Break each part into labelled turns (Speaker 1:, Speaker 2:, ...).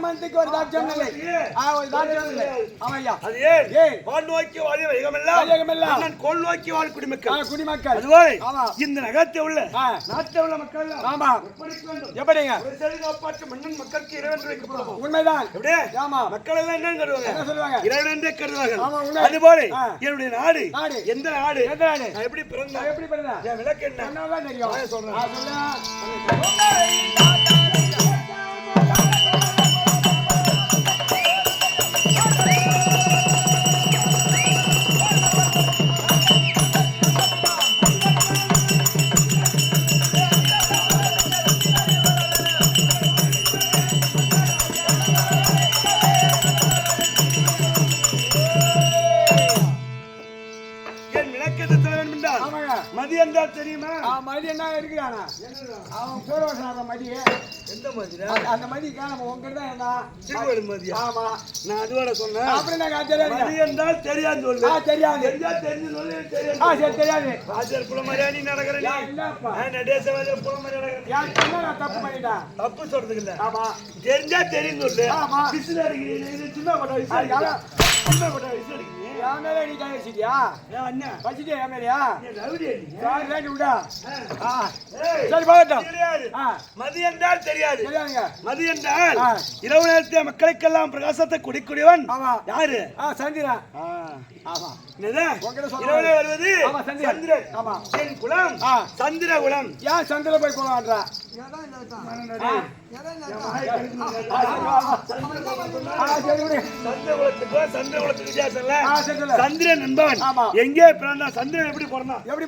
Speaker 1: சேமந்திக்கு ஒரு இல்லை. ஆ, ஒரு தாட்சியம் இல்லை. ஆமையா.
Speaker 2: அது ஏன்?
Speaker 1: ஏன்?
Speaker 2: வான் நோக்கி வாழிய வைகமெல்லாம்
Speaker 1: வையகமெல்லாம்.
Speaker 2: அண்ணன் கோல் நோக்கி வாழ்
Speaker 1: ஆ,
Speaker 2: குடிமக்கள்.
Speaker 1: குடிமக்கள்
Speaker 2: அதுபோய்
Speaker 1: ஆமா.
Speaker 2: இந்த நகரத்தை உள்ள
Speaker 1: ஆ.
Speaker 2: நாட்டை உள்ள மக்கள்
Speaker 1: ஆமா.
Speaker 2: எப்படி?
Speaker 1: எப்படிங்க?
Speaker 2: ஒரு செடி காப்பாற்ற மன்னன் மக்களுக்கு இறைவன் வைக்கப்படும்
Speaker 1: உண்மைதான்.
Speaker 2: எப்படியே?
Speaker 1: ஆமா.
Speaker 2: மக்கள் எல்லாம் என்ன
Speaker 1: என்ன
Speaker 2: கருதுவாங்க
Speaker 1: சொல்லுவாங்க?
Speaker 2: இறைவன் என்றே கருதுவார்கள்.
Speaker 1: ஆமா, உண்மை.
Speaker 2: அதுபோல
Speaker 1: ஆ.
Speaker 2: என்னுடைய நாடு. எந்த நாடு?
Speaker 1: எந்த நாடு?
Speaker 2: நான் எப்படி பிறந்தேன்?
Speaker 1: எப்படி
Speaker 2: என் விளக்கு என்ன?
Speaker 1: என்னதான் தெரியும்.
Speaker 2: நான் சொல்றேன்.
Speaker 1: அவன் பேர் வசனாத மதி
Speaker 2: எந்த மதியா
Speaker 1: அந்த- அந்த மதி காணாம உங்ககிட்ட இருந்தான்
Speaker 2: திருக்கோயில் மதியா?
Speaker 1: ஆமா.
Speaker 2: நான் அதுவோட சொன்னேன்.
Speaker 1: அப்புறம் நான் தெரியாது
Speaker 2: மதி என்றால் தெரியாது சொல்லு.
Speaker 1: ஆ தெரியாது.
Speaker 2: தெரிஞ்சா தெரிஞ்சு சொல்லு
Speaker 1: ஆ
Speaker 2: தெரியாது.
Speaker 1: சரி தெரியாது.
Speaker 2: ராஜர் குலமரியா நீ நடக்கிற நீ. நடேசவாஜர் குலமரியா நடக்கிற
Speaker 1: யார் சொன்னா நான் தப்பு பண்ணிட்டேன்.
Speaker 2: தப்பு சொல்றதுக்கு இல்ல
Speaker 1: ஆமா.
Speaker 2: தெரிஞ்சா தெரியும் சொல்லு.
Speaker 1: ஆமா.
Speaker 2: விசில் அடிக்கிறீங்க. இது சின்ன? அடிக்கிறீங்க. சின்ன பட்ட விசில்
Speaker 1: என் மேல நீ கை வச்சிட்டியா?
Speaker 2: அண்ணா.
Speaker 1: வச்சிட்டியா என் மேலயா சாரி வேண்டி விடா. சரி போகட்டும்
Speaker 2: தெரியாது.
Speaker 1: ஆ.
Speaker 2: மதி என்றால் தெரியாது.
Speaker 1: தெரியாதுங்க.
Speaker 2: மதி என்றால்
Speaker 1: ஆ.
Speaker 2: இரவு நேரத்தில் மக்களுக்கெல்லாம் பிரகாசத்தை குடிக்கூடியவன்
Speaker 1: ஆமா.
Speaker 2: யாரு?
Speaker 1: ஆ சந்திரன்
Speaker 2: ஆ.
Speaker 1: ஆமா.
Speaker 2: இரவுல வருவது
Speaker 1: ஆமா, சந்திரன்.
Speaker 2: சந்திரன்.
Speaker 1: ஆமா.
Speaker 2: என் குலம். சந்திர குலம்
Speaker 1: ஏன் சந்திர போய் போலான்றா
Speaker 2: சந்திரன் என்பவன். எங்கே பிறந்தான் சந்திரன் எப்படி பிறந்தான்
Speaker 1: எப்படி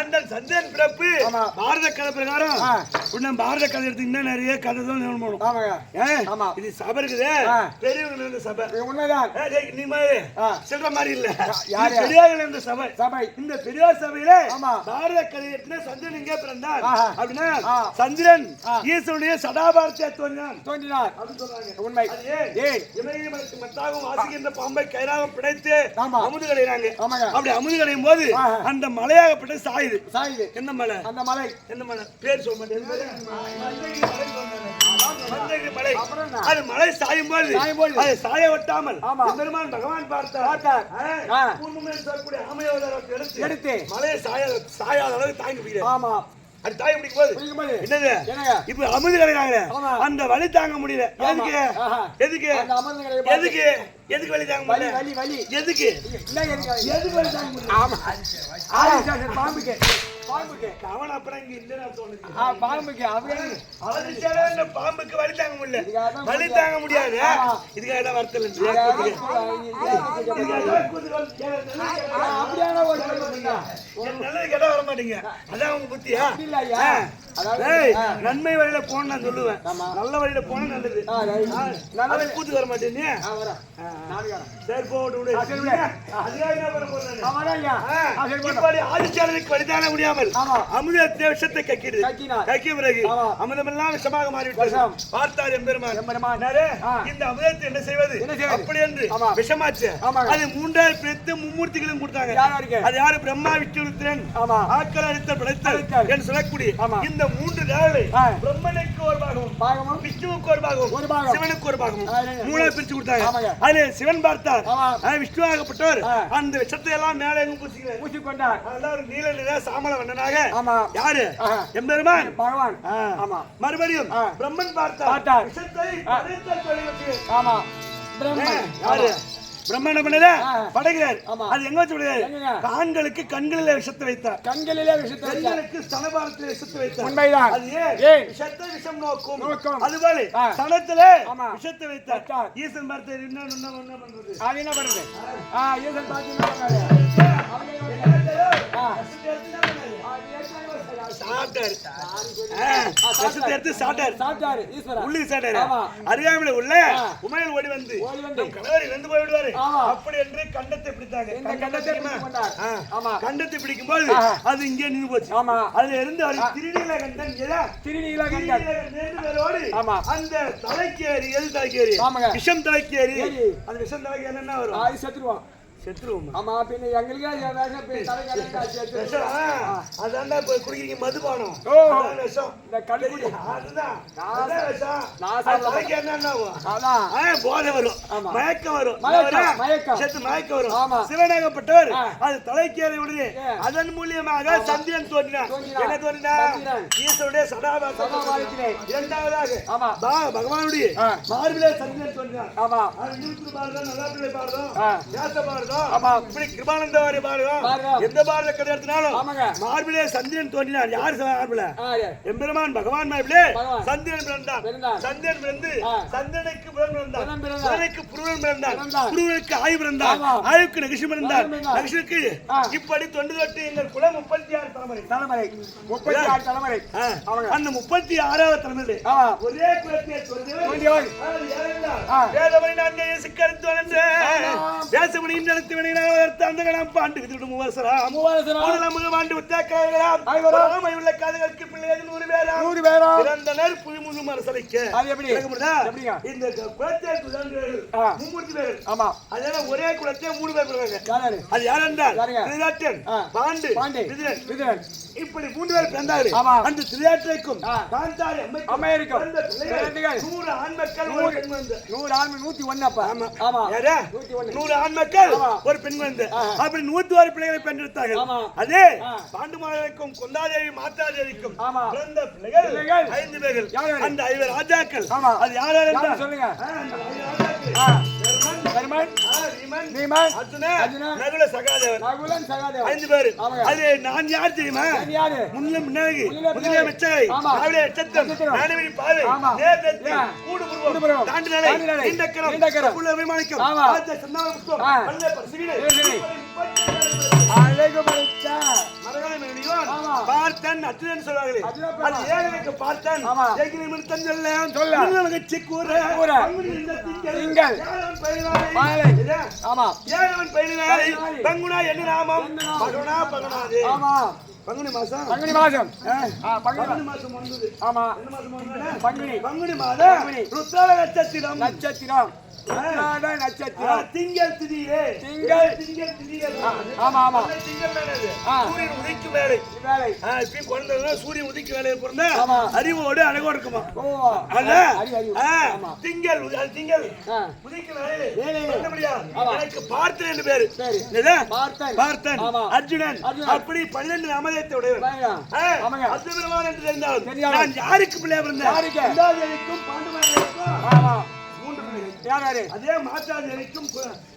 Speaker 2: என்றால் சந்திரன் பிறப்பு. பாரத கதை பிரகாரம். இன்னும் பாரத கதை எடுத்தீங்கன்னா நிறைய கதை தான்.
Speaker 1: ஆமாங்க.
Speaker 2: இது சபை இருக்குது
Speaker 1: ஆ.
Speaker 2: பெரியவங்க இருந்த சபை
Speaker 1: உண்மைதான்
Speaker 2: நீ மாதிரி. சொல்ற மாதிரி இல்ல பெரியார்கள் இருந்த சபை
Speaker 1: சபை
Speaker 2: இந்த பெரியார் சபையில
Speaker 1: ஆமா.
Speaker 2: பாரத கதையில சந்திரன் எங்கே பிறந்தார்
Speaker 1: ஆஹா.
Speaker 2: அப்படின்னா. சந்திரன். ஈஸ்வருடைய சதாபாரத்தை தோன்றினான்.
Speaker 1: உண்மை.
Speaker 2: ஏன்? மத்தாகவும் வாசிக்கின்ற பாம்பை பிணைத்து
Speaker 1: ஆமா.
Speaker 2: அமுது கடையிறாங்க. அப்படி அமுது கடையும் போது. அந்த மலையாகப்பட்ட சாயுது.
Speaker 1: சாயுது.
Speaker 2: என்ன மலை?
Speaker 1: அந்த மலை.
Speaker 2: என்ன மலை? பேர் சொல்ல மாட்டேன். மந்தகிரி மலை
Speaker 1: அப்புறம் என்ன?
Speaker 2: அது மலை சாயும் போது. அது சாய ஒட்டாமல். பெருமான் பகவான் பார்த்தார். சொல்லக்கூடிய ஆமையோதரத்தை எடுத்து. மலையை சாய சாயாத அளவுக்கு தாங்கி பிடிக்கிறார்.
Speaker 1: ஆமா.
Speaker 2: அது தாங்கி பிடிக்கும் போது என்னது? இப்ப அமுது கிடைக்கிறாங்க. அந்த வலி தாங்க முடியல. எதுக்கு. எதுக்கு? எதுக்கு? எதுக்கு வலி தாங்க முடியல?
Speaker 1: வலி வலி.
Speaker 2: எதுக்கு?
Speaker 1: எதுக்கு
Speaker 2: வலி? தாங்க முடியல?
Speaker 1: ஆமா. பாம்புக்கு பாம்புக்கு.
Speaker 2: அவன்
Speaker 1: பாம்புக்கு.
Speaker 2: வலி தாங்க முடியல.
Speaker 1: கொஞ்சம்
Speaker 2: தாங்க முடியாது. இதுக்காக தான் வருத்தல்
Speaker 1: அப்படியான ஒரு.
Speaker 2: நல்லது கேட்டா வர மாட்டீங்க அதான் உங்க புத்தியா? நன்மை வழியில போன நான் சொல்லுவேன். நல்ல வழியில போனா நல்லது.
Speaker 1: நல்ல
Speaker 2: கூத்து வர மாட்டேன் சரி போட்டு ஆதிச்சாரனுக்கு வழிதான முடியாமல் விஷத்தை கக்கிடுது
Speaker 1: கக்கினார்.
Speaker 2: கக்கிய பிறகு
Speaker 1: ஆமா.
Speaker 2: அமுதமெல்லாம் விஷமாக மாறிவிட்டது. பார்த்தார் எம்பெருமான். இந்த அமுதத்தை என்ன செய்வது? அப்படி என்று. விஷமாச்சு. அது மூன்றாவது பிரித்து மும்மூர்த்திகளும் கொடுத்தாங்க? அது யாரு? பிரம்மா. ஆக்கள் அடித்தல் படைத்தல்
Speaker 1: படைத்தல்.
Speaker 2: என்று சொல்லக்கூடிய
Speaker 1: ஆமா.
Speaker 2: இந்த மூன்று
Speaker 1: ஆ.
Speaker 2: பிரம்மனுக்கு ஒரு பாகமும்
Speaker 1: பாகமும்
Speaker 2: விஷ்ணுவுக்கு ஒரு பாகம்
Speaker 1: ஒரு பாகம்.
Speaker 2: சிவனுக்கு ஒரு பாகம்
Speaker 1: ஆ, இல்லைங்க.
Speaker 2: மூணா பிரிச்சு கொடுத்தாங்க. அதுல சிவன் பார்த்தார் விஷ்ணுவாகப்பட்டவர். அந்த விஷத்தை எல்லாம் மேலே பூசிக்கிறார்
Speaker 1: பூசிக் கொண்டார்
Speaker 2: அதெல்லாம் நீல நிற சாமல வண்ணனாக
Speaker 1: ஆமா
Speaker 2: யாரு. எம்பெருமான்
Speaker 1: பகவான். ஆமா
Speaker 2: மறுபடியும். பிரம்மன் பார்த்தார். விஷத்தை.
Speaker 1: ஆமா பிரம்மன்
Speaker 2: யாரு
Speaker 1: ஆ.
Speaker 2: படைக்கிறார்
Speaker 1: ஆமா.
Speaker 2: அது எங்க வச்சு
Speaker 1: எங்கங்க?
Speaker 2: ஆண்களுக்கு கண்களில் விஷத்தை வைத்தார்
Speaker 1: கண்களிலே வைத்தார்.
Speaker 2: பெண்களுக்கு ஸ்தனபாரத்தில் விஷத்தை வைத்தார்
Speaker 1: உண்மைதான்
Speaker 2: அது ஏன்? விஷத்தை விஷம் நோக்கும்
Speaker 1: நோக்கும்.
Speaker 2: அதுபோல
Speaker 1: ஆ.
Speaker 2: ஸ்தனத்திலே
Speaker 1: ஆமா.
Speaker 2: விஷத்தை வைத்தார். ஈசன் பார்த்து என்ன என்ன பண்றது
Speaker 1: அது என்ன பண்றது ஈசன் பாத்து என்ன பண்ணாரு ஆ.
Speaker 2: சாப்பிட்டாரு. விஷத்தை எடுத்து சாப்பிட்டாரு.
Speaker 1: சாப்பிட்டாரு ஈஸ்வரா.
Speaker 2: உள்ளி. உமையல் ஓடி வந்து கணவர் இறந்து. அப்படி என்று கண்டத்தை பிடித்தாங்க. கண்டத்தை
Speaker 1: கண்டத்தை
Speaker 2: பிடிக்கும்? போது. அது இங்கே நின்று போச்சு.
Speaker 1: ஆமா.
Speaker 2: அதுல இருந்து அவர் திருநீல கண்டன்?
Speaker 1: திருநீல கண்டன் ஆமா.
Speaker 2: அந்த தலைக்கு ஏறி எது தலைக்கு ஏறி
Speaker 1: ஆமாங்க.
Speaker 2: விஷம் தலைக்கு ஏறி.
Speaker 1: ஏறி.
Speaker 2: அந்த விஷம் தலைக்கு என்னன்னா வரும்?
Speaker 1: செத்துருவான்.
Speaker 2: செத்துருவோம்?
Speaker 1: ஆமா பின்ன எங்களுக்கே
Speaker 2: அதான்டா இப்ப குடிக்கிறீங்க மதுபானம். விஷம்.
Speaker 1: இந்த கல்லுக்குடி.
Speaker 2: அதுதான். விஷம். போதை வரும். மயக்கம் வரும்.
Speaker 1: மயக்கம்,
Speaker 2: வரும்?
Speaker 1: மயக்கம்.
Speaker 2: செத்து மயக்கம் வரும்.
Speaker 1: ஆமா.
Speaker 2: சிவனாகப்பட்டவர். அது தலைக்கேறி உடனே. அதன் மூலியமாக சந்திரன் தோன்றினார். என்ன தோன்றினார். ஈஸ்வருடைய
Speaker 1: சதாபாரத்திலே.
Speaker 2: இரண்டாவதாக
Speaker 1: ஆமா.
Speaker 2: பகவானுடைய. மார்பிலே சந்திரன் தோன்றினார்.
Speaker 1: ஆமா.
Speaker 2: அது நிறுத்து பாரதம்
Speaker 1: ஆமா.
Speaker 2: இப்படி கிருபானந்த வாரி பாரதம்
Speaker 1: பாரதம்.
Speaker 2: எந்த பாரத கதை எடுத்தினாலும். மார்பிலே சந்திரன் தோன்றினார் யார் மார்பில. எம்பெருமான் பகவான் மார்பிலே. சந்திரன் பிறந்தான். சந்திரன் பிறந்து. சந்திரனுக்கு புலன் பிறந்தான்
Speaker 1: புலன் பிறந்தான்.
Speaker 2: புலனுக்கு புருவன் பிறந்தான்
Speaker 1: பிறந்தான்.
Speaker 2: புருவனுக்கு ஆய் பிறந்தான்
Speaker 1: ஆமா.
Speaker 2: ஆயுக்கு நகிஷம் பிறந்தான்
Speaker 1: நகிஷம் பிறந்தான்.
Speaker 2: நகிஷனுக்கு
Speaker 1: ஆ.
Speaker 2: இப்படி தொண்டு தொட்டு எங்கள் குலம் முப்பத்தி ஆறு தலைமுறை
Speaker 1: தலைமுறை முப்பத்தி ஆறு தலைமுறை
Speaker 2: ஆ.
Speaker 1: அவங்க.
Speaker 2: அந்த முப்பத்தி ஆறாவது தலைமுறை ஒரே குலத்தை. வேதமணி வளர்ந்த
Speaker 1: ஆமாம்.
Speaker 2: தேசமணி நடத்தி வினையினால் வளர்த்த அந்த கணம் பாண்டு விதிவிடும் முதலாம் முதல் உத்தாக்காரர்களாம்
Speaker 1: ஐவராம்.
Speaker 2: உள்ள காதுகளுக்கு பிள்ளைகள் நூறு
Speaker 1: நூறு பேரா
Speaker 2: பிறந்தனர் மரசலைக்க
Speaker 1: அது எப்படி? எப்படிங்க?
Speaker 2: இந்த குலத்தை. மும்மூர்த்தி பேர்கள்
Speaker 1: ஆமா.
Speaker 2: அதனால ஒரே குலத்தை மூணு பேர் பிறந்தாங்க. அது யார் என்றால். பாண்டு.
Speaker 1: பாண்டி.
Speaker 2: விதிரன்.
Speaker 1: விதுரன்.
Speaker 2: இப்படி மூன்று பேர் பிறந்தார்கள்.
Speaker 1: ஆமா.
Speaker 2: அந்த
Speaker 1: ஆ.
Speaker 2: காந்தாரி
Speaker 1: பிறந்தகள்.
Speaker 2: நூறு ஆண் மக்கள்
Speaker 1: நூறு. நூறு. ஆண்மை நூத்தி ஒண்ணு அப்ப.
Speaker 2: ஆமா.
Speaker 1: ஆமா.
Speaker 2: நூறு ஆண் மக்கள். ஒரு பெண் குழந்தை. அப்படி நூத்தி ஒரு பிள்ளைகளை பெற்றெடுத்தார்கள். அதே
Speaker 1: ஆ.
Speaker 2: பாண்டுமாரருக்கும் கொந்தாதேவி மாத்தாதேவிக்கும். பிறந்த பிள்ளைகள். ஐந்து பேர்கள்? அந்த ஐவர் ராஜாக்கள். அது யார் யார்?
Speaker 1: சொல்லுங்க?
Speaker 2: ஐந்து பேரு. அது நான் யார் தெரியுமா?
Speaker 1: நீ யாரு?
Speaker 2: முன்ன முன்னாடி முதலிய மெச்சகை எச்சத்தம் பாதை கரம். உள்ள விமானிக்கும்
Speaker 1: அழகு.
Speaker 2: பார்த்தன் அச்சுதன் சொல்வார்களே. அது ஏகனுக்கு பார்த்தன். ஏகினை மிருத்தன் சொல்ல.
Speaker 1: சொல்ல.
Speaker 2: கூற. பங்குனி திங்கள்?
Speaker 1: ஆமா.
Speaker 2: ஏகவன் என்ன நாமம்?
Speaker 1: ஆமா.
Speaker 2: பங்குனி மாசம்.
Speaker 1: பங்குனி மாசம் பங்குனி
Speaker 2: மாசம் வந்தது
Speaker 1: ஆமா? பங்குனி
Speaker 2: மாதம் நட்சத்திரம்.
Speaker 1: நட்சத்திரம்.
Speaker 2: திங்கள் திதியிலே
Speaker 1: திங்கள்.
Speaker 2: திங்கள் திதியிலே
Speaker 1: ஆமா ஆமா.
Speaker 2: அந்த திங்கள். சூரியன் உதிக்கு வேலை ஆ, இப்பயும் குழந்தைங்க சூரியன் உதிக்கு வேலையை பிறந்தா. அறிவோடு அழகோடு இருக்குமா? அல்ல? திங்கள் திங்கள். உதிக்கு. எனக்கு பார்த்தன் என்று பேரு?
Speaker 1: பார்த்தன்.
Speaker 2: பார்த்தன். அர்ஜுனன். அப்படி பன்னிரண்டு. ஆ,
Speaker 1: ஆமாங்க.
Speaker 2: அர்ஜுனன் என்று தெரிந்தாலும். நான் யாருக்கு பிள்ளையா பிறந்தேன்?
Speaker 1: ஆமா.
Speaker 2: மூன்று பிள்ளைகள்
Speaker 1: யார் யாரு?
Speaker 2: அதே மாத்தாதேவிக்கும்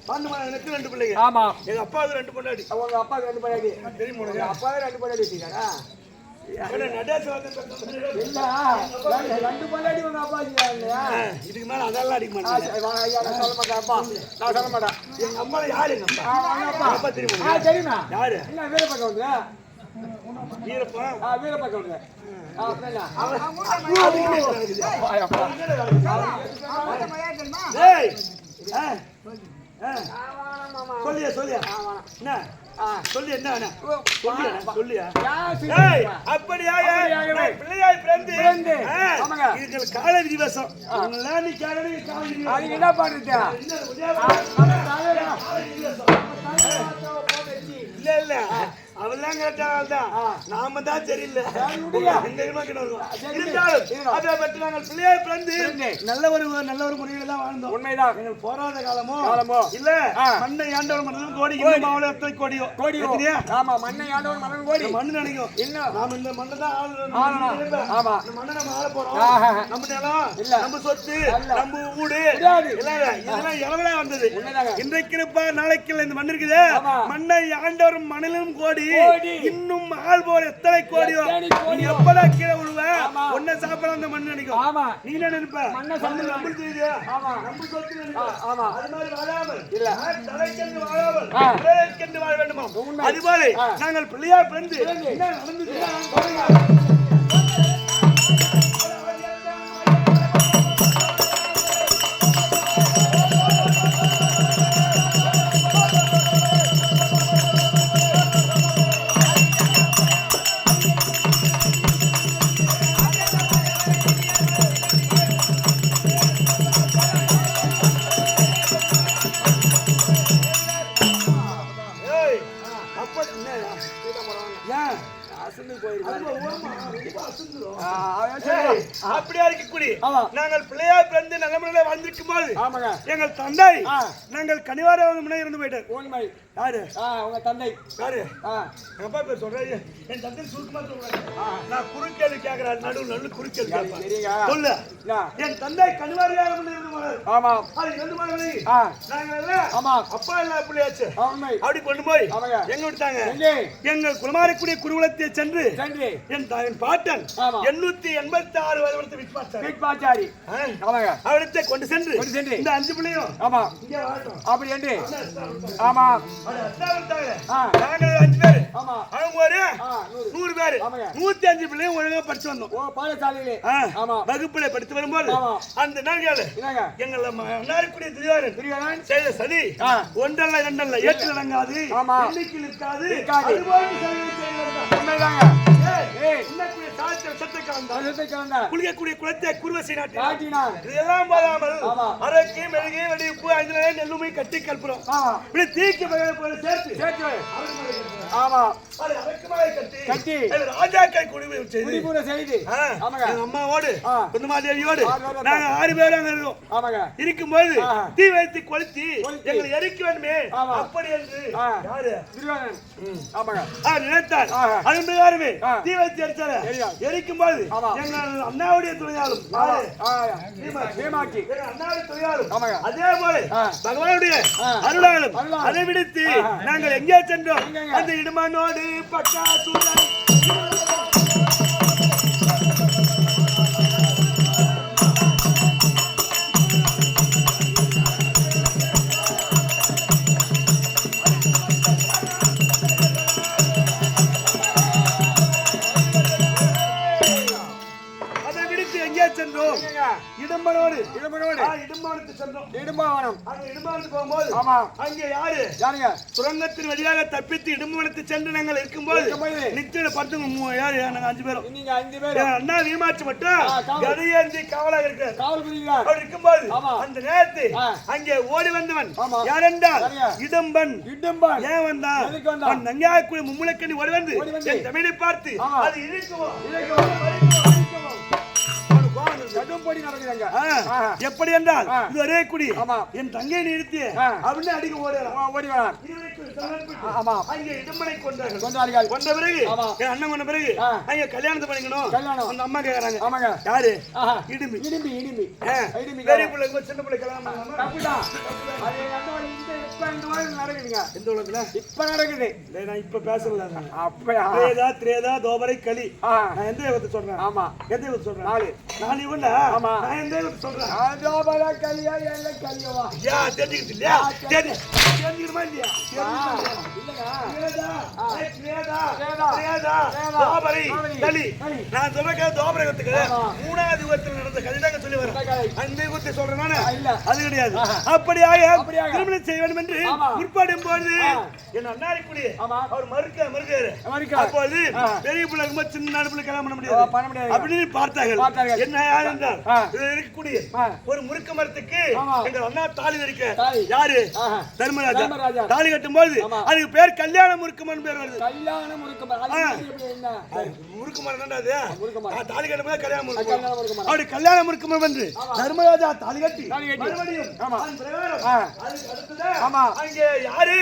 Speaker 2: பாண்டுமாயனுக்கும் ரெண்டு
Speaker 1: ஆமா.
Speaker 2: எங்க அப்பாவுக்கு ரெண்டு பொண்டாடி
Speaker 1: உங்க அப்பா ரெண்டு பண்ணாடி
Speaker 2: தெரியுமா உனக்கு?
Speaker 1: அப்பா ரெண்டு பண்ணாடி வச்சுக்காரா
Speaker 2: இதுக்கு மேல அதெல்லாம் அடிக்க மாட்டேன்
Speaker 1: சொல்ல மாட்டேன் அப்பா. நான் சொல்ல மாட்டேன்.
Speaker 2: எங்க அம்மா யாரு எங்க அப்பா.
Speaker 1: அப்பா
Speaker 2: தெரியுமா யாரு?
Speaker 1: வீரப்பக்கம் வந்து
Speaker 2: வீரப்பா.
Speaker 1: வீரப்பக்கம் வந்து
Speaker 2: சொல்லியா? சொல்லியா என்ன
Speaker 1: ஆ
Speaker 2: சொல்லி என்ன சொல்லியா சொல்லியா அப்படியாக பிள்ளையாய் பிறந்து இதுக்கு கால நீ
Speaker 1: அதுக்கு என்ன பண்றது
Speaker 2: என்ன இல்ல இல்ல அவெல்லாம் கேட்டால்தான் நாம தான் சரியில்லை. இருந்தாலும். அதை பற்றி நாங்கள் பிள்ளையாய் பிறந்து. நல்ல ஒரு நல்ல ஒரு முறையில தான் வாழ்ந்தோம்
Speaker 1: உண்மைதான்
Speaker 2: எங்கள் போராத காலமோ
Speaker 1: காலமோ.
Speaker 2: இல்ல. மண்ணை ஆண்டவர் மன்னன் கோடி மாவள எத்தனை கோடியோ
Speaker 1: கோடி
Speaker 2: எத்தனையா?
Speaker 1: ஆமா மண்ணை ஆண்டவன் மன்னன் கோடி
Speaker 2: மண்ணு நினைக்கும்
Speaker 1: இன்னும்
Speaker 2: நாம இந்த மண்ணை தான் ஆளணும்.
Speaker 1: ஆமா.
Speaker 2: இந்த மண்ணை நம்ம ஆள போறோம். நம்ம நிலம்
Speaker 1: இல்ல.
Speaker 2: நம்ம சொத்து. நம்ம. எல்லாம் இதெல்லாம் இளவலா வந்தது. இன்றைக்கு இருப்பா நாளைக்கு இந்த மண் இருக்குது. மண்ணை ஆண்டவரும் மணலும் கோடி. இன்னும் ஆள் போல எத்தனை கோடியோ நீ. எப்படா கீழே விழுவ. ஒன்ன சாப்பிட அந்த மண் நினைக்கும்
Speaker 1: ஆமா
Speaker 2: நீ என்ன நினைப்ப
Speaker 1: மண்ணை சாப்பிடுவேன்.
Speaker 2: நம்மளுக்கு தெரியுதா?
Speaker 1: ஆமா.
Speaker 2: நம்ம சொத்து
Speaker 1: ஆமா.
Speaker 2: அது மாதிரி வாழாமல்
Speaker 1: இல்ல.
Speaker 2: தலைக்கென்று வாழாமல்
Speaker 1: ஆ.
Speaker 2: பிள்ளைக்கென்று வாழ வேண்டுமா. அதுபோல. நாங்கள் பிள்ளையா பிறந்து. என்ன நடந்தது எங்கள் தந்தை. நாங்கள் கனிவார முன்னே இருந்து போயிட்டார்
Speaker 1: உண்மை
Speaker 2: யாரு?
Speaker 1: உங்க தந்தை.
Speaker 2: யாரு? அப்பா பேர் சொல்றேன் என் தந்தை சுருக்கமா சொல்றாங்க
Speaker 1: ஆ.
Speaker 2: நான் குறுக்கேள்வி கேட்கிறேன் நடுவு குறுக்கேள்வி கேட்பேன்
Speaker 1: சரிங்க
Speaker 2: சொல்லு? என் தந்தை கனிவாரியாக முன்னே இருந்து போனார்.
Speaker 1: ஆமா.
Speaker 2: அது நாங்கள் எல்லாம்
Speaker 1: ஆமா.
Speaker 2: அப்பா எல்லாம் அப்படியாச்சு
Speaker 1: உண்மை
Speaker 2: அப்படி கொண்டு போய்
Speaker 1: ஆமாங்க.
Speaker 2: எங்க விட்டாங்க?
Speaker 1: எங்கே?
Speaker 2: எங்கள் குலமாரக்கூடிய குருகுலத்தை சென்று
Speaker 1: சென்று.
Speaker 2: என் என் பாட்டன். எண்ணூத்தி எண்பத்தி ஆறு வருடத்தை விற்பாச்சார்
Speaker 1: வீட்பாச்சாரி ஆமாங்க.
Speaker 2: அவரிடத்தை கொண்டு சென்று
Speaker 1: கொண்டு சென்று.
Speaker 2: இந்த அஞ்சு பிள்ளையும்
Speaker 1: ஆமா.
Speaker 2: இங்கே வாழட்டும்.
Speaker 1: அப்படி என்று. ஆமா.
Speaker 2: நாங்கள் அஞ்சு பேரு.
Speaker 1: ஆமா.
Speaker 2: அவங்க ஒரு
Speaker 1: நூறு.
Speaker 2: பேரு. நூத்தி அஞ்சு பிள்ளையும் ஒழுங்கா படிச்சு வந்தோம்.
Speaker 1: ஓ பாடசாலையிலே. ஆமா.
Speaker 2: வகுப்புல படித்து வரும்போது. அந்த
Speaker 1: என்னங்க?
Speaker 2: எங்களை அன்னாருக்குரிய துரியோதனன்.
Speaker 1: துரியோதனன்?
Speaker 2: செய்த சதி. ஒன்றல்ல இரண்டல்ல எட்டு அடங்காது.
Speaker 1: ஆமா.
Speaker 2: எண்ணிக்கையில் இருக்காது.
Speaker 1: உண்மைதாங்க.
Speaker 2: குளிக்கக்கூடிய குளத்தை குருவசி நாட்டினார் இதெல்லாம். அரக்கு மெழுகு வெடிப்பு நெல்லுமை கட்டி கற்புறோம் இப்படி தீக்கு சேர்த்து.
Speaker 1: ஆமா.
Speaker 2: கட்டி ராஜாக்கள் செய்து. அம்மாவோடு
Speaker 1: ஆ.
Speaker 2: குந்தமாதேவியோடு
Speaker 1: ஆறு பேர்
Speaker 2: நாங்க ஆறு பேரும் அங்க இருக்கோம் இருக்கும்போது. தீ வைத்து கொளுத்தி. எங்களை எரிக்க வேண்டுமே. அப்படி என்று. யாரு?
Speaker 1: துரியோதனன் ஆமாங்க
Speaker 2: அவர் நினைத்தார்
Speaker 1: ஆஹா.
Speaker 2: அதன் பிரகாரமே
Speaker 1: ஆ.
Speaker 2: தீ வைத்து எரிச்சாரு
Speaker 1: எரியார்.
Speaker 2: எரிக்கும் போது. எங்கள் அண்ணாவுடைய துணையாலும். அதே போல. பகவானுடைய. அருளாலும். அதை விடுத்து. நாங்கள் எங்கே சென்றோம்? அந்த இடுமானோடு பக்கா சூழல்
Speaker 1: இடும்பாவனம்
Speaker 2: அங்க இடும்பானத்துக்கு போகும்போது
Speaker 1: ஆமா
Speaker 2: அங்கே யாரு
Speaker 1: யாருங்க
Speaker 2: சுரங்கத்தின் வழியாக தப்பித்து இடும்பனத்தை சென்று நாங்கள் இருக்கும்போது. நிச்சயம் மூ- யாரு நாங்க அஞ்சு பேரும்
Speaker 1: நீங்க அஞ்சு பேர்
Speaker 2: என் அண்ணா வீமாச்சு மட்டும். கதையேந்தி காவலாக
Speaker 1: காவல் புரிகிறார்
Speaker 2: அவர் இருக்கும்போது. அந்த நேரத்தில்
Speaker 1: ஆ.
Speaker 2: அங்கே ஓடி வந்தவன். யாரென்றால்? இடம்பன்
Speaker 1: இடும்பான்
Speaker 2: ஏன் வந்தான் நங்காயக்குடி மும்முளைக்கண்ணி ஓடி வந்து. என் தமிழை பார்த்து. அது இழுக்குவோம்
Speaker 1: இழுக்குவோம்.
Speaker 2: அவனுக்கு கோவம் வந்தது.
Speaker 1: கடும் போடி நடக்குதுங்க.
Speaker 2: எப்படி என்றால். இது ஒரே குடி. என் தங்கை நிறுத்தி. அப்படின்னு அடிக்க ஓடுறான்
Speaker 1: ஓடி வரான் ஆமா.
Speaker 2: அங்கே இடம்பனை கொண்டார்கள்
Speaker 1: கொண்டார்கள்.
Speaker 2: கொண்ட பிறகு. என் அண்ணன் கொண்ட பிறகு. அங்க கல்யாணத்தை பண்ணிக்கணும்.
Speaker 1: கல்யாணம்.
Speaker 2: அந்த அம்மா கேக்குறாங்க.
Speaker 1: ஆமாங்க.
Speaker 2: யாரு? இடிம்பி.
Speaker 1: இடிம்பி
Speaker 2: ஆ.
Speaker 1: இடிம்பி
Speaker 2: பெரிய பிள்ளைங்க சின்ன பிள்ளை கல்யாணம்
Speaker 1: தப்புதான் அது மாதிரி நடக்குதுங்க.
Speaker 2: எந்த உலகத்துல?
Speaker 1: இப்ப நடக்குது.
Speaker 2: நான் இப்ப பேசல. நான்.
Speaker 1: அப்பயா
Speaker 2: திரேதா தோபரை களி. நான் எந்த யுகத்தை சொல்றேன்?
Speaker 1: ஆமா.
Speaker 2: எந்த யுகத்தை சொல்றேன்?
Speaker 1: நாலு.
Speaker 2: நாலு நான் எந்த சொல்றேன்?
Speaker 1: அதோபர கலியா எல்ல கலியவா
Speaker 2: யா தெரிஞ்சுக்கிட்டு இல்லையா? இல்லையா? தோபரை. நான் சொல்ற தோபரை. மூணாவது யுகத்தில் நடந்த தாங்க சொல்லி
Speaker 1: கதை.
Speaker 2: அந்த யுகத்தை சொல்றேன். அது கிடையாது. அப்படியாக. திருமணம் செய்ய வேண்டும் என்று. முற்பாடும் போது. என் அண்ணாரிக்குடி
Speaker 1: ஆமா.
Speaker 2: அவர் மறுக்க மறுக்காரு
Speaker 1: மறுக்காரு.
Speaker 2: அப்போது
Speaker 1: ஆ.
Speaker 2: பெரிய பிள்ளை இருக்கும்போது சின்ன நாடு பிள்ளை கல்யாணம் பண்ண
Speaker 1: ஓ,
Speaker 2: முடியாது
Speaker 1: பண்ண முடியாது
Speaker 2: அப்படின்னு பார்த்தார்கள்
Speaker 1: பார்த்தார்கள்.
Speaker 2: என்ன யார் என்றால்
Speaker 1: ஆ.
Speaker 2: இது இருக்கக்கூடிய
Speaker 1: ஆ.
Speaker 2: ஒரு முறுக்க மரத்துக்கு. எங்கள் அண்ணா தாலி. யாரு. தர்மராஜா. தாலி கட்டும்போது
Speaker 1: ஆமா.
Speaker 2: அதுக்கு பேர் கல்யாண முறுக்கமன் பேர் வருது
Speaker 1: கல்யாணம் முறுக்கம் அது
Speaker 2: ஆ.
Speaker 1: எப்படி என்ன
Speaker 2: முறுக்கு மரம் என்னடா அது
Speaker 1: முறுக்கு மரம்.
Speaker 2: ஆ, தாலி மரம்.
Speaker 1: கல்யாணம் முறுக்கம்
Speaker 2: அப்படி கல்யாண முறுக்கமன் வந்து தர்மராஜா தாலி கட்டி
Speaker 1: தாலி கட்டி.
Speaker 2: மறுபடியும். அங்கே யாரு?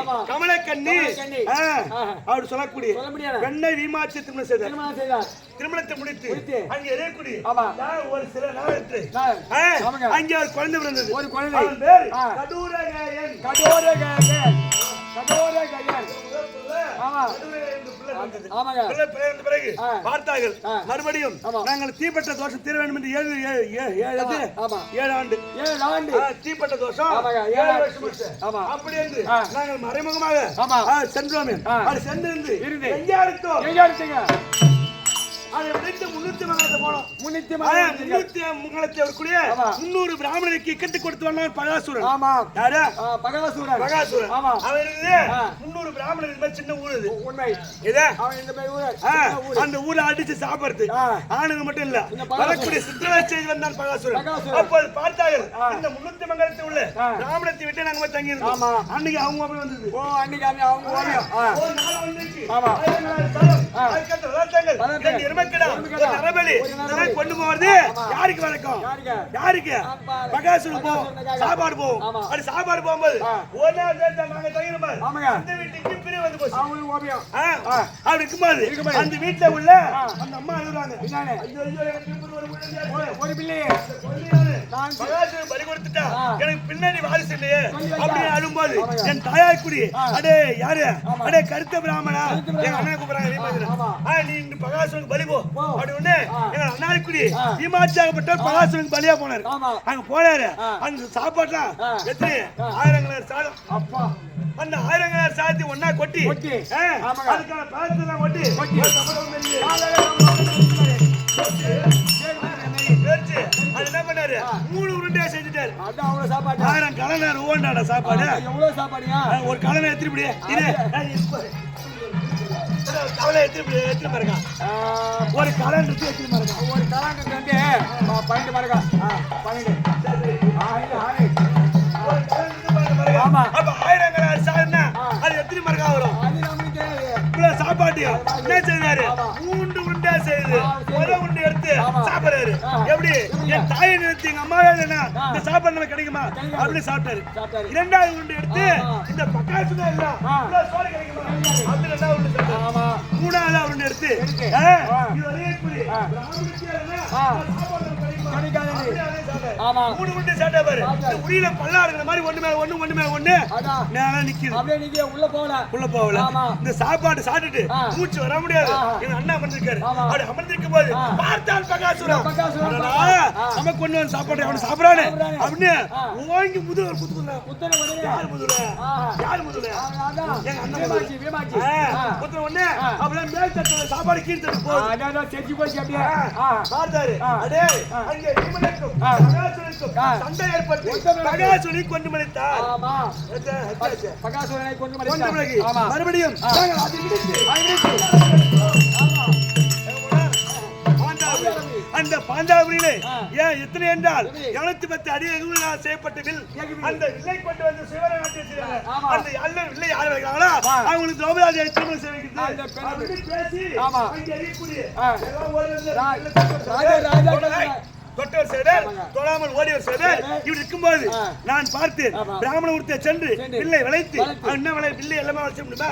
Speaker 1: ஆமா.
Speaker 2: கமலக்கண்ணி. அப்படி சொல்லக்கூடிய பெண்ணை வீமாட்சி திருமணம் செய்தார். திருமணத்தை முடித்து. அங்கே. நான் ஒரு சில
Speaker 1: ஆமாங்க.
Speaker 2: அங்கே ஒரு குழந்தை பிறந்தது.
Speaker 1: ஒரு குழந்தை.
Speaker 2: அவன் பேர் பிறகு. பார்த்தார்கள். மறுபடியும். நாங்கள் தீப்பட்ட தோஷம் தீர வேண்டும் என்று ஏழு ஏழு ஏழு ஆண்டு.
Speaker 1: ஏழு ஆண்டு.
Speaker 2: தீப்பட்ட தோஷம் ஏழு வருஷம். அப்படி என்று. நாங்கள் மறைமுகமாக சென்றோமே. சென்றிருந்து. எங்கே அடுத்தோம்
Speaker 1: எங்க
Speaker 2: அதை விடுத்து முன்னூத்தி மங்கலத்தை போனோம்
Speaker 1: முன்னித்தி
Speaker 2: முன்னூத்தி மங்கலத்தை இருக்கக்கூடிய
Speaker 1: ஆமா.
Speaker 2: முன்னூறு பிராமணருக்கு கட்டு கொடுத்து வந்தான் பகாசுரன்
Speaker 1: ஆமா
Speaker 2: யாரு
Speaker 1: ஆ, பகவசூரன்
Speaker 2: பகாசுரன்
Speaker 1: ஆமா.
Speaker 2: அவன் இருக்குது
Speaker 1: ஆ.
Speaker 2: முன்னூறு பிராமணருக்கு மேல சின்ன ஊர் இது
Speaker 1: உண்மை
Speaker 2: இதே
Speaker 1: அவன் இந்த மாதிரி ஊரு
Speaker 2: ஆ,
Speaker 1: சின்ன ஊரு.
Speaker 2: அந்த ஊரை அடிச்சு சாப்பிடுறது. ஆணுங்க மட்டும் இல்ல. வரக்கூடிய சித்திரவதை செய்து வந்தான் பகாசுரன். அப்போது பார்த்தார்கள். இந்த முன்னூத்தி மங்கலத்தில் உள்ள. பிராமணத்தை விட்டு நாங்க தங்கி இருந்தோம். அன்னைக்கு அவங்க வந்தது
Speaker 1: ஓ அன்னைக்கு அவங்க
Speaker 2: வந்துச்சு.
Speaker 1: ஆமா.
Speaker 2: சரம், நரபலி. கொண்டு போறது. யாருக்கு வணக்கம்
Speaker 1: யாருக்கு?
Speaker 2: பகாசுரன் போவோம். சாப்பாடு போவோம். அப்படி சாப்பாடு போகும்போது. ஒரு நாள் நாங்க
Speaker 1: ஆமாங்க.
Speaker 2: அந்த வீட்டுக்கு பிரிவு வந்து போச்சு. அப்படி இருக்கும்போது. அந்த வீட்டுல உள்ள. அந்த அம்மா அழுகுறாங்க ஒரு
Speaker 1: பிள்ளையே
Speaker 2: கொடுத்துட்டா. எனக்கு பின்னாடி வாரிசு இல்லையே. அப்படின்னு அழும்போது. என் தாயார் குடி. அடே யாரு. அடே கருத்த பிராமணா. எங்க அண்ணன் கூப்பிடுறாங்க நீ இந்த பகாசுரனுக்கு பலி போ
Speaker 1: போ.
Speaker 2: அப்படி ஒண்ணு
Speaker 1: ஆ.
Speaker 2: எங்க அண்ணாரி குடி
Speaker 1: ஆ.
Speaker 2: வீமாச்சியாகப்பட்டவர் பகாசுரனுக்கு பலியா போனாரு. அங்க போனாரு. அந்த சாப்பாடுலாம். எத்தனை? சாதம்.
Speaker 1: அப்பா.
Speaker 2: அந்த ஆயிரங்களர் சாதத்தை ஒண்ணா கொட்டி. அதுக்கான பழத்தெல்லாம். அது என்ன பண்ணாரு? மூணு உருண்டையா செஞ்சுட்டாரு.
Speaker 1: சாப்பாடு.
Speaker 2: ஆயிரம் கலனர் ஓண்டாடா சாப்பாடு.
Speaker 1: எவ்வளவு சாப்பாடுயா
Speaker 2: ஆ, ஒரு கலனை எடுத்துட்டு கவலை எடுத்துட்டு எடுத்துட்டு பாருங்க ஒரு கலன் எடுத்து எடுத்துட்டு பாருங்க
Speaker 1: ஒரு கலாண்டுக்கு வந்து பன்னெண்டு. ஆமா.
Speaker 2: அப்ப. அது எத்தனை மரக்கா வரும். இவ்வளவு சாப்பாட்டையும் என்ன செய்தாரு
Speaker 1: ஆமா.
Speaker 2: மூன்று உருண்டை செய்து
Speaker 1: ஆ, சரி.
Speaker 2: முத உருண்டை எடுத்து. சாப்பிடுறாரு. எப்படி? என் தாயை அம்மாவே இல்லைன்னா. இந்த சாப்பாடு நமக்கு கிடைக்குமா?
Speaker 1: கிடைக்காது.
Speaker 2: அப்படி சாப்பிட்டாரு. இரண்டாவது உருண்டை எடுத்து. இந்த பக்காசு தான் இல்ல சோறு கிடைக்குமா? அப்படி ரெண்டாவது உருண்டை சாப்பிட்டாரு.
Speaker 1: ஆமா.
Speaker 2: மூணாவது அவருடைய எடுத்து. இது சாப்பாடு
Speaker 1: ஆமா
Speaker 2: மூணு சாப்பிட்டா பாரு. உரியில பல்லா இருக்கிற மாதிரி ஒண்ணு மேல ஒண்ணு, ஒண்ணு மேல ஒண்ணு நேரா நிக்குது.
Speaker 1: அப்படியே நீங்க உள்ள போகல
Speaker 2: உள்ள போகல.
Speaker 1: ஆமா.
Speaker 2: இந்த சாப்பாடு சாப்பிட்டுட்டு. மூச்சு வர முடியாது. எங்க அண்ணா அமர்ந்திருக்காரு. அப்படி அமர்ந்திருக்கும் போது,
Speaker 1: ஆ.
Speaker 2: பார்த்தான் பகாசுரன்.
Speaker 1: பகாசுரன்
Speaker 2: அடடா,
Speaker 1: பார்த்தா. ஆ.
Speaker 2: நமக்கு கொண்டு வந்த சாப்பாடு அவன் சாப்பிடுறானே. அப்படின்னு. ஓங்கி முதுகுல ஒரு குத்து குத்துனான்.
Speaker 1: புத்தனை உடனே
Speaker 2: யார் முதுகுல?
Speaker 1: ஆஹா.
Speaker 2: யார்?
Speaker 1: அதான்
Speaker 2: எங்க அண்ணன் அப்படியே மேல் தட்டுல சாப்பாடு கீழ் தட்டு போகுது.
Speaker 1: அதான் செஞ்சு போச்சு அப்படியே.
Speaker 2: பார்த்தாரு. அடே. அங்கே பீமனுக்கும்
Speaker 1: ஆ.
Speaker 2: பகாசுரனுக்கும். சண்டை ஏற்பட்டு. பகாசுரனை கொண்டு மறைத்தார்.
Speaker 1: ஆமா? பகாசுரனை கொண்டு
Speaker 2: கொண்டு
Speaker 1: மடித்தார்.
Speaker 2: பிறகு
Speaker 1: ஆமா
Speaker 2: மறுபடியும் அதை இடித்து, அந்த பாண்டாபுரியிலே
Speaker 1: ஆ.
Speaker 2: ஏன் எத்தனை என்றால்? இருநூத்தி பத்து அடி எகுவினால் செய்யப்பட்ட வில். அந்த வில்லை கொண்டு வந்து.
Speaker 1: ஆமா.
Speaker 2: அந்த அல்ல வில்லை யார் வைக்கிறாங்களோ. அவங்களுக்கு திரௌபதி திருமணம் அப்படின்னு பேசி. அங்கே எரியக்கூடிய தொட்டவர் செய்தார். தொழாமல் ஓடியவர் செய்தார். இப்படி இருக்கும்போது. நான் பார்த்தேன். பிராமண உடுத்த சென்று. வில்லை வளைத்து என்ன விலை வில்லை எல்லாமே வளைச்ச முடியுமா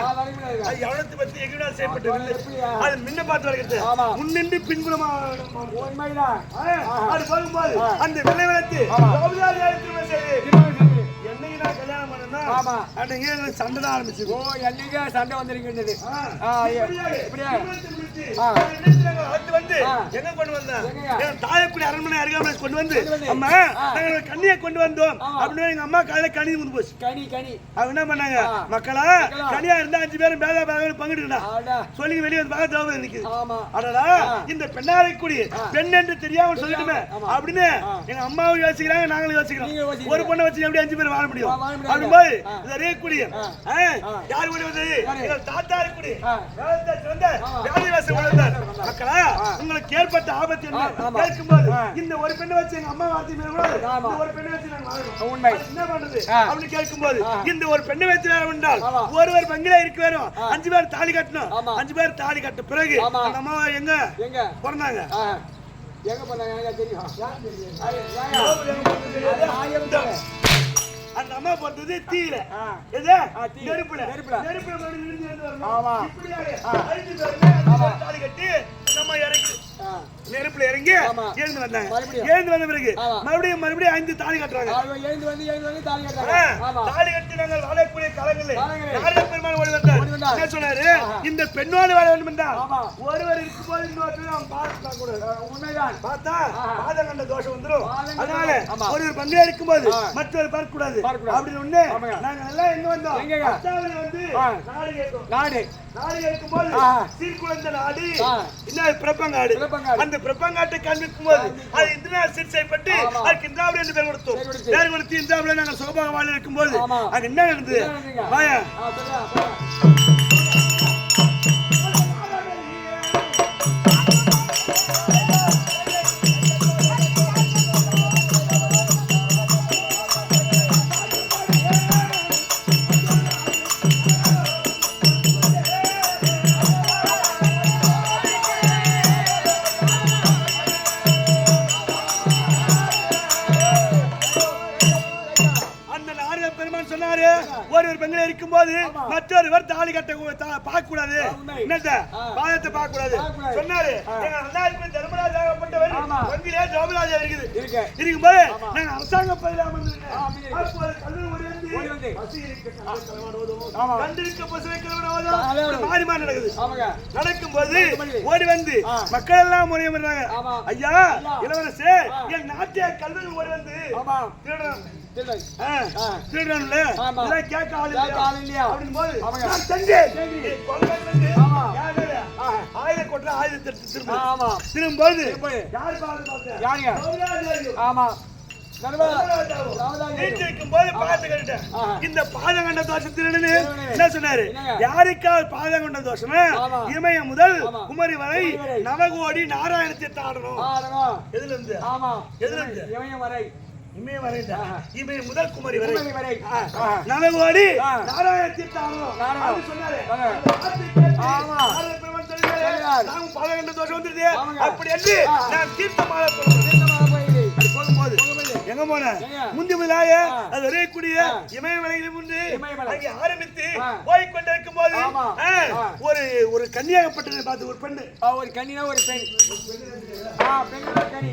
Speaker 2: அது எவ்வளவு பத்தி எகினால் செய்யப்பட்ட
Speaker 1: அப்ப
Speaker 2: வில்லை
Speaker 1: எப்படியா?
Speaker 2: அது முன்ன பார்த்து வளைக்கிறது
Speaker 1: ஆமா.
Speaker 2: முன்னின்று பின்புறமா
Speaker 1: உண்மைதான்
Speaker 2: அது போகும்போது. அந்த வில்லை வளைத்து என்னைக்கு நான் கல்யாணம் பண்ணேன்னா
Speaker 1: ஆமா.
Speaker 2: அன்னைக்கு சண்டை தான் ஆரம்பிச்சு
Speaker 1: ஓ என்னைக்கு சண்டை வந்திருக்கின்றது இப்படியா?
Speaker 2: அதை நாங்கள் வந்து. எங்க கொண்டு வந்தேன்? என் தாயக்குடி அரண்மனை அருகாமலை கொண்டு வந்து. அம்மா,
Speaker 1: ஆ.
Speaker 2: நாங்க ஒரு கன்னியை கொண்டு வந்தோம். அப்படின்னு எங்க அம்மா காலையில கனி வந்து போச்சு
Speaker 1: கனி கனி
Speaker 2: அவங்க என்ன பண்ணாங்க. மக்களா. கனியா இருந்தா அஞ்சு பேரும் பேதா பேதா பங்கிட்டுடா சொல்லி வெளியே வந்து பார்க்க நிக்குது அடடா. இந்த பெண்ணாரை கூடி
Speaker 1: ஆ.
Speaker 2: பெண் என்று தெரியாம சொல்லிட்டுமே. அப்படின்னு. எங்க அம்மாவும் யோசிக்கிறாங்க நாங்களும்
Speaker 1: நீங்க
Speaker 2: யோசிக்கிறோம். ஒரு பொண்ணை வச்சு எப்படி அஞ்சு பேர் வாழ முடியும் அறியக்கூடிய
Speaker 1: ஆ.
Speaker 2: ஆ,
Speaker 1: ஆ.
Speaker 2: யார்
Speaker 1: யாரு?
Speaker 2: எங்கள் தாத்தா கூடி
Speaker 1: ஆ.
Speaker 2: வேதத்தை சிறந்த
Speaker 1: ஆமா.
Speaker 2: வியாதிவாசம் வளர்ந்தார்
Speaker 1: வந்தார்.
Speaker 2: மக்களா. உங்களுக்கு ஏற்பட்ட ஆபத்து என்ன. கேட்கும்போது. இந்த ஒரு பெண்ணை வச்சு எங்க அம்மா வார்த்தை மீற கூடாது. இந்த ஒரு பெண்ணை வச்சு நாங்க
Speaker 1: உண்மை.
Speaker 2: அது என்ன பண்றது. அப்படின்னு கேட்கும்போது
Speaker 1: ஆ.
Speaker 2: இந்த ஒரு பெண்ணை வச்சு வேணும் என்றால். ஒருவர் பங்கில இருக்க வேணும். அஞ்சு பேர் தாலி கட்டணும். அஞ்சு பேர் தாலி கட்ட பிறகு. அந்த அம்மா எங்க
Speaker 1: எங்க
Speaker 2: பிறந்தாங்க.
Speaker 1: எங்க போனாங்க எனக்கு தெரியும்
Speaker 2: அந்த அம்மா பிறந்தது தீயில. எது. நெருப்புல
Speaker 1: நெருப்புல. ஆமா. ஆமா.
Speaker 2: பேர் தாலி கட்டி நம்ம இறங்கி
Speaker 1: ஆ.
Speaker 2: நெருப்புல இறங்கி. எழுந்து வந்தாங்க. எழுந்து வந்த பிறகு. மறுபடியும் மறுபடியும் ஐந்து தாலி கட்டுறாங்க
Speaker 1: எழுந்து வந்து எழுந்து வந்து தாலி கட்டுறாங்க
Speaker 2: தாலி கட்டி நாங்கள் வாழக்கூடிய காலங்களில் பெருமாள் ஓடி வந்தார்
Speaker 1: ஓடி வந்தார்.
Speaker 2: என்ன சொன்னாரு. இந்த பெண்ணோடு வாழ வேண்டும் என்றால். ஒருவர் இன்னொருத்தர் பார்க்க கூடாது
Speaker 1: ஆ, உண்மைதான்
Speaker 2: பார்த்தா. பாதம் கண்ட தோஷம்
Speaker 1: கண்ட
Speaker 2: அதனால. ஒருவர் பங்கில இருக்கும்போது
Speaker 1: ஆ.
Speaker 2: மற்றவர் பார்க்க கூடாது. அப்படின்னு ஒண்ணு. நாங்க எல்லாம் எங்க வந்தோம் வந்து. நாடு
Speaker 1: நாடு
Speaker 2: நாடு இருக்கும்போது
Speaker 1: ஆ.
Speaker 2: சீர்குலைந்த நாடு பிரப்பங்காடு
Speaker 1: பிரப்பங்காடு.
Speaker 2: அந்த பிரப்பங்காட்டை காண்பிக்கும் போது அது இந்திரா
Speaker 1: ஆமா.
Speaker 2: அதுக்கு இந்திராவில என்று பேர் கொடுத்தோம்
Speaker 1: பேர் கொடுத்து.
Speaker 2: இந்திராவில நாங்கள் சுகமாக வாழ இருக்கும்போது. அங்க என்ன நடந்தது? வாயா என்னத்த. பாதத்தை பார்க்க கூடாது. சொன்னாரு. எங்க. வங்கிலே இருக்குது. இருக்கும்போது. நாங்க அரசாங்க பயில. நடக்கும்போது. ஓடி வந்து. மக்கள் எல்லாம் முறைய. ஐயா. இளவரசே. என் நாட்டிய கல்வி ஓடி வந்து. இதெல்லாம் கேட்க ஆள் இல்லையா?
Speaker 1: ஆள் இல்லையா?
Speaker 2: கொட்டுற ஆயுதத்தை எடுத்து திரும்பு.
Speaker 1: ஆமா.
Speaker 2: திரும்பும்போது. யார் பார்த்த?
Speaker 1: யாருங்க? ஆமா.
Speaker 2: இந்த பாதம் கண்ட தோஷம் திருடுன்னு
Speaker 1: திருடுன்னு.
Speaker 2: என்ன சொன்னாரு? யாருக்காவது பாதம் கொண்ட தோஷம்
Speaker 1: ஆமா.
Speaker 2: இமயம் முதல். குமரி வரை. நவகோடி நாராயணத்தை தாடணும்
Speaker 1: ஆ, நடுவா.
Speaker 2: எதுல இருந்து. எதுல இருந்து?
Speaker 1: இமயம் வரை.
Speaker 2: முதல் குமரி வரை. நவகோடி
Speaker 1: ஆ.
Speaker 2: நாராயண தீர்த்தாவணும்
Speaker 1: நாராயண.
Speaker 2: அப்படி சொன்னாரு
Speaker 1: ஆமா.
Speaker 2: நாமும் பாதம் கண்ட தோஷம் வந்துருது. அப்படி என்று. நான் தீர்த்தமாக. போகும்போது. எங்க போன? முந்தி முதலாய. அது வரையக்கூடிய
Speaker 1: ஆ.
Speaker 2: இமயமலையில் முன்பு. அங்கே ஆரம்பித்து. போய் கொண்டிருக்கும் போது. ஒரு ஒரு கன்னியாகப்பட்டதை பார்த்து ஒரு பெண்ணு
Speaker 1: ஒரு கன்னினா ஒரு பெண் பெண்ணா கனி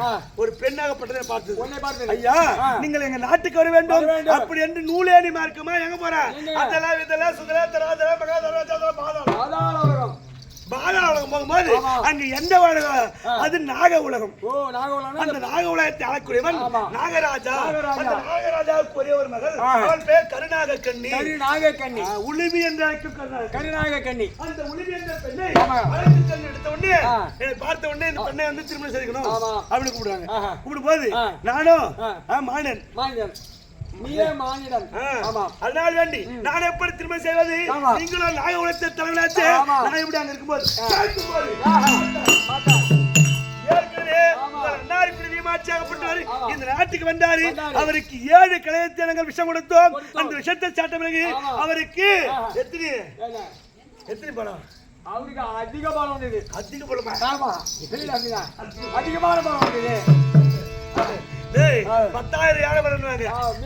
Speaker 1: ஆ.
Speaker 2: ஒரு பெண்ணாகப்பட்டதை பார்த்தது
Speaker 1: உன்னை பார்த்தது
Speaker 2: ஐயா. நீங்கள் எங்க நாட்டுக்கு வர வேண்டும். அப்படி என்று நூலேணி மார்க்கமா எங்க போற? அதெல்லாம் இதெல்லாம் சுதரா தராதரா மகாதரா பாதாளம்
Speaker 1: பாதாள உலகம்
Speaker 2: போகும்போது. அங்க எந்த உலகம். அது நாக உலகம் அந்த நாக உலகத்தை ஆளக்கூடியவன். நாகராஜா. அந்த நாகராஜாவுக்கு ஒரே ஒரு மகள்
Speaker 1: ஆ.
Speaker 2: அவன் பேர் கருணாக கண்ணி
Speaker 1: நாக கன்னி
Speaker 2: உளிவி என்று கருணாக
Speaker 1: கன்னி
Speaker 2: அந்த உளிவி என்ற பெண்ணை எடுத்த உடனே. என்னை பார்த்த உடனே இந்த பெண்ணை வந்து திருமணம் செய்யணும். அப்படின்னு கூப்பிடுவாங்க
Speaker 1: ஆஹா.
Speaker 2: கூப்பிடும் போது. நானும் மானன்
Speaker 1: மாநிலம் நீயே மாநிலம்
Speaker 2: அதனால் வேண்டி நான் எப்படி திருமணம் செய்வது. நீங்களும் நாக உலகத்தை தலைவனாச்சு. நான் எப்படி அங்க இருக்கும்போது. இந்த நாட்டுக்கு வந்தாரு. அவருக்கு ஏழு கலையத்தினங்கள் விஷம் கொடுத்தோம். அந்த விஷத்தை சாட்ட பிறகு. அவருக்கு. எத்தனை? எத்தனை பணம்
Speaker 1: அவருக்கு அதிக பலம்
Speaker 2: அதிக
Speaker 1: அப்படிதான். அதிகமான பலம்.
Speaker 2: பத்தாயிரம் யானை.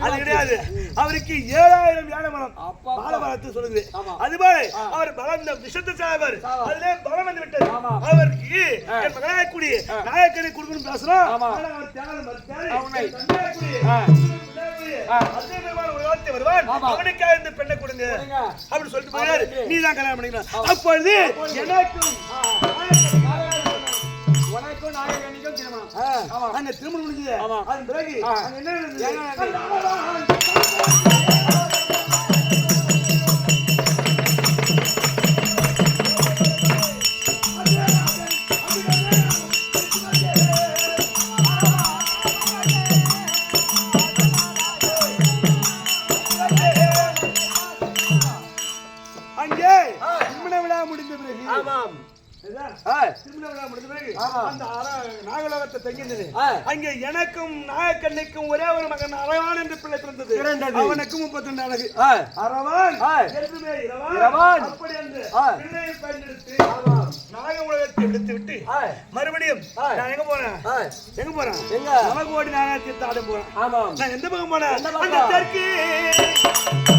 Speaker 2: அது கிடையாது அவருக்கு ஏழாயிரம் யானை பலம்
Speaker 1: அப்பா, அப்பா.
Speaker 2: பாலபலத்தை சொல்லுது. அதுபோல. அவர் பலம் இந்த விஷத்தை சாவார். அதுல பலம் வந்து விட்டது. அவருக்கு. என் மகனாயக்குடி
Speaker 1: ஆ.
Speaker 2: நாயக்கனை கொடுக்கணும் பேசுறோம் அவர் மறுத்தாரு. அவனுக்காக இந்த பெண்ணை கொடுங்க
Speaker 1: கொடுங்க.
Speaker 2: அப்படி சொல்லிட்டு. நீ தான் கல்யாணம் பண்ணிக்கலாம் அப்பொழுது எனக்கும் அங்க திருமணம் முடிஞ்சது. அதன் பிறகு என்ன நடந்தது? முடிந்த பிறகு
Speaker 1: ஆமாம்.
Speaker 2: நாகலோகத்தை தங்கியிருந்தது. அங்கே எனக்கும் நாயக்கண்ணைக்கும் ஒரே ஒரு மகன் அரவான் என்று பிள்ளை பிறந்தது. அவனுக்கும் முப்பத்தி ரெண்டு அழகு. அரவான். என்றுமே இரவான். அப்படி என்று பயன்படுத்தி நாக உலகத்தை விடுத்து விட்டு
Speaker 1: ஆ,
Speaker 2: மறுபடியும். நான் எங்க போனேன்
Speaker 1: ஆ,
Speaker 2: எங்க போறேன்?
Speaker 1: எங்க?
Speaker 2: நமக்கு ஓடி போறேன். நான் எந்த பக்கம் போனேன்? தெற்கு.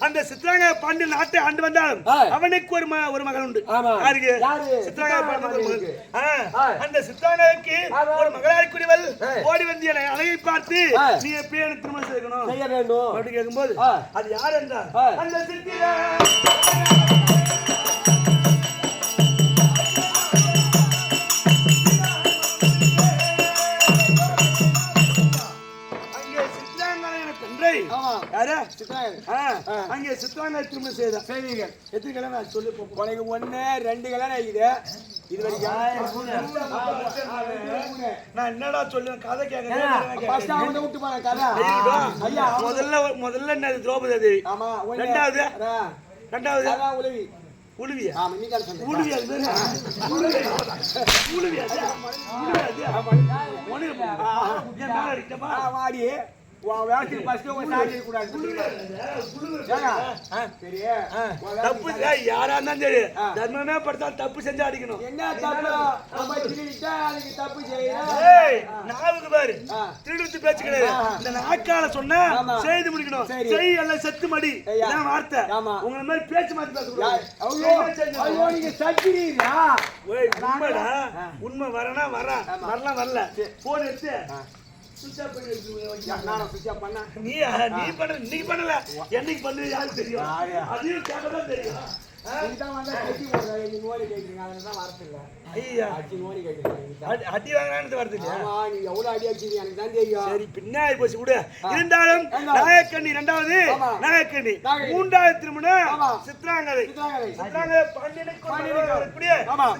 Speaker 2: அந்த சித்ராங்க பாண்டியன் நாட்டை ஆண்டு வந்தாலும். அவனுக்கு ஒரு ஒரு மகன் உண்டு. யாருக்கு
Speaker 1: யாரு?
Speaker 2: சித்ராங்க
Speaker 1: சித்ராங்க
Speaker 2: பாண்டியன். அந்த சித்ராங்கக்கு
Speaker 1: ஆமா.
Speaker 2: ஒரு மகளாய் குடிவள்
Speaker 1: ஆ.
Speaker 2: ஓடி வந்து என்னை அழகை பார்த்து. நீ எப்படி எனக்கு திருமணம் செய்யணும்
Speaker 1: செய்ய வேண்டும்
Speaker 2: அப்படி கேட்கும்போது. அது யார் என்றால். அந்த சித்திரா அங்கே
Speaker 1: சித்ராங்க
Speaker 2: திருமணம் செய்தான்
Speaker 1: செய்வீங்க
Speaker 2: எத்தனை கிழமை சொல்லி
Speaker 1: உனக்கு ஒண்ணு ரெண்டு கல்யாணம் ஆகிது இது வரைக்கும்
Speaker 2: நான் என்னடா சொல்லுவேன்? கதை கேட்கறேன்
Speaker 1: விட்டு கதை ஐயா
Speaker 2: முதல்ல முதல்ல என்னது திரௌபதி தேவி?
Speaker 1: ஆமா.
Speaker 2: ரெண்டாவது? ரெண்டாவது?
Speaker 1: உதவி
Speaker 2: உழுவியா உழுவியா? உழுவியா
Speaker 1: வாடி.
Speaker 2: தப்பு யாரா இருந்தாலும் சரி. தர்மமே படுத்தா தப்பு செஞ்சு அடிக்கணும்.
Speaker 1: என்ன தப்பு?
Speaker 2: நாவுக்கு பாரு. திருடுத்து பேச்சு கிடையாது. இந்த நாக்கால சொன்னா. செய்து முடிக்கணும். செய் அல்ல செத்து மடி. இதான் வார்த்தை. உங்களை மாதிரி பேச்சு மாத்தி பேசக்கூடாது
Speaker 1: நீங்க சத்திரீங்களா
Speaker 2: ஓய், உண்மைடா. உண்மை வரனா வரா. வரலாம் வரல. போன் எடுத்து நீ நீ பண்ண நீ பண்ணல. என்னைக்கு யாருக்கு தெரியும்? அதையும் கேட்கதான் தெரியும். அடி- வாங்கினான்னு வருது சரி பின்னாடி போச்சு விடு. இருந்தாலும்? நாயக்கண்ணி இரண்டாவது
Speaker 1: ஆமா.
Speaker 2: நாயக்கண்ணி. மூன்றாவது திருமணம். சித்ராங்கதை
Speaker 1: சித்ராங்கதை.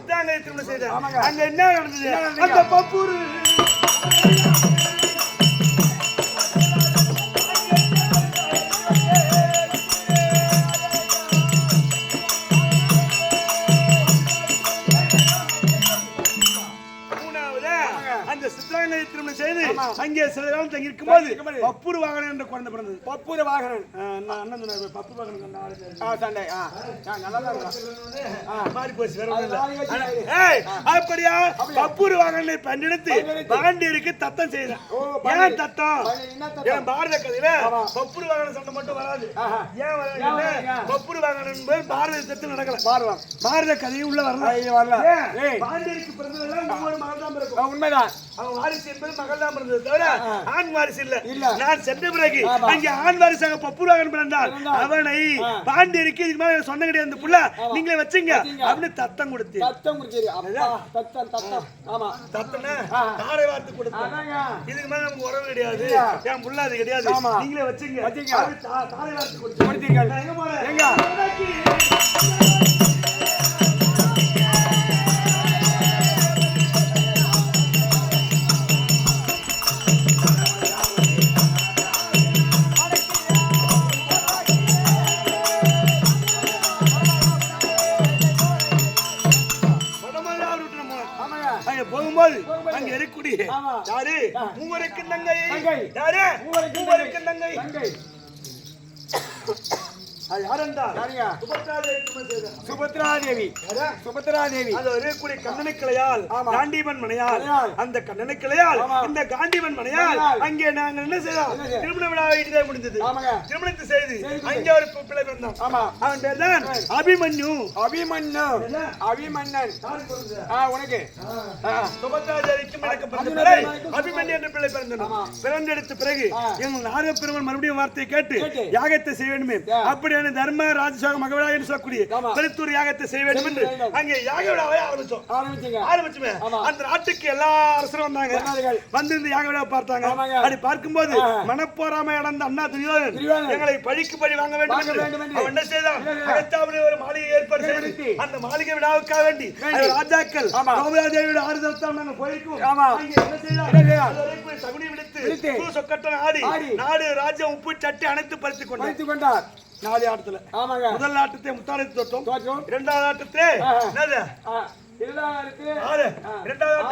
Speaker 2: சித்ராங்கதை திருமணம் செய்தார். அங்க என்ன நடந்தது?
Speaker 1: என்ன நடந்தது?
Speaker 2: அந்த பப்பூரு அங்கே சில காலம் தங்கி இருக்கும்போது. பப்புரு வாகனம் என்ற குழந்தை பிறந்தது.
Speaker 1: பப்பூர வாகனன்
Speaker 2: நான் அண்ணன் சொன்னாரு? பப்பு வாகனம் பேரு.
Speaker 1: ஆ சண்டை. ஆ. நல்லா தான் இருக்கும்
Speaker 2: மாறி போச்சு வேற அப்படியா?
Speaker 1: அப்படியா?
Speaker 2: கப்பூர் வாகனை பண்டெடுத்து. பாண்டியருக்கு தத்தம் செய்தேன். ஏன் தத்தம்? ஏன் பாரத கதையில
Speaker 1: ஆமா.
Speaker 2: கப்பூர் வாகன சண்டை மட்டும் வராது. ஏன் வராது வாகனம் என்பது பாரத யுத்தத்தில் நடக்கல.
Speaker 1: பாருவான்
Speaker 2: பாரத கதையும் உள்ள வரல
Speaker 1: வரல.
Speaker 2: பாண்டியருக்கு பிறந்ததெல்லாம் ஒவ்வொரு மகள் தான் பிறக்கும்.
Speaker 1: உண்மைதான்.
Speaker 2: அவன் வாரிசு என்பது மகள் தான் பிறந்தது. தவிர. ஆண் வாரிசு இல்ல. நான் சென்ற பிறகு. அங்கே ஆண் வாரிசாக பப்புராகன் பிறந்தால். அவனை. பாண்டியருக்கு இதுக்கு மேல சொன்ன கிடையாது இந்த புள்ள. நீங்களே வச்சுங்க. அப்படின்னு தத்தம் கொடுத்து
Speaker 1: தத்தம் ஆமா
Speaker 2: தத்தனை
Speaker 1: ஆ.
Speaker 2: தாரை வார்த்து இதுக்கு மேல நமக்கு உறவு கிடையாது. என் புள்ள அது கிடையாது. நீங்களே வச்சுங்க
Speaker 1: வச்சுங்க.
Speaker 2: தாரை வார்த்து கொடுத்து எங்க
Speaker 1: எங்க?
Speaker 2: மூவருக்கு. யாரு?
Speaker 1: மூவருக்கு
Speaker 2: மூவருக்கு
Speaker 1: யாருங்க?
Speaker 2: சுபத்ராதேவி அது இருக்கக்கூடிய கண்ணனை கிளையால்
Speaker 1: ஆமா.
Speaker 2: காண்டிவன் மனையால்
Speaker 1: மனையால்.
Speaker 2: அந்த கண்ணனை கிளையால்
Speaker 1: ஆமா.
Speaker 2: இந்த காண்டிவன் மனையால்
Speaker 1: மனையால்.
Speaker 2: அங்கே நாங்கள் என்ன செய்தோம்
Speaker 1: என்ன செய்தோம்?
Speaker 2: திருமண விழா வைக்கிட்டே முடிந்தது
Speaker 1: ஆமாங்க
Speaker 2: திருமணத்தை செய்து
Speaker 1: செய்து.
Speaker 2: அங்கே ஒரு பிள்ளை பிறந்தான்
Speaker 1: ஆமா
Speaker 2: அவன் பேர் தான் அபிமன்யு
Speaker 1: அபிமன்னு? அபிமன்னன் உனக்கு.
Speaker 2: சுபத்ராதேவிக்கும்
Speaker 1: அபிமன்யு
Speaker 2: பிள்ளை அபிமன்யு என்ற
Speaker 1: ஆமா.
Speaker 2: பிறந்தெடுத்த பிறகு. எங்கள் நாரத பெருமான் மறுபடியும் வார்த்தையை கேட்டு. யாகத்தை செய்ய வேண்டுமே
Speaker 1: யா.
Speaker 2: அப்படியான தர்ம ராஜசோக மகவிழா என்று சொல்லக்கூடிய
Speaker 1: ஆமா.
Speaker 2: பெருத்தூர் யாகத்தை செய்ய வேண்டும் என்று. அங்கே யாக விழாவை ஆரம்பிச்சோம் ஆரம்பிச்சுமே. அந்த நாட்டுக்கு எல்லா அரசரும் வந்தாங்க. வந்து இந்த யாக விழா பார்த்தாங்க. அப்படி பார்க்கும்போது. மனப்போராமை அடைந்த அண்ணா துரியோதன். எங்களை பழிக்கு பழி வாங்க வேண்டும். அவன் என்ன செய்தான் ஒரு மாளிகை ஏற்பாடு செய்து. அந்த மாளிகை விழாவுக்காக வேண்டி ராஜாக்கள்
Speaker 1: ஆமா.
Speaker 2: கோபுராதேவியோட ஆறுதல் தான் நாங்கள் போயிருக்கோம் என்ன செய்தான் சகுனி விடுத்து சொக்கட்டம் ஆடி. நாடு ராஜ்யம் உப்பு சட்டி அனைத்து பறித்து கொண்டார்
Speaker 1: வைத்துக் கொண்டார்
Speaker 2: நாலு ஆட்டத்துல.
Speaker 1: ஆமாங்க.
Speaker 2: முதல் ஆட்டத்தை முத்தாரத்தை தொட்டோம் இரண்டாவது ஆட்டத்தை ஆறு. இரண்டாவது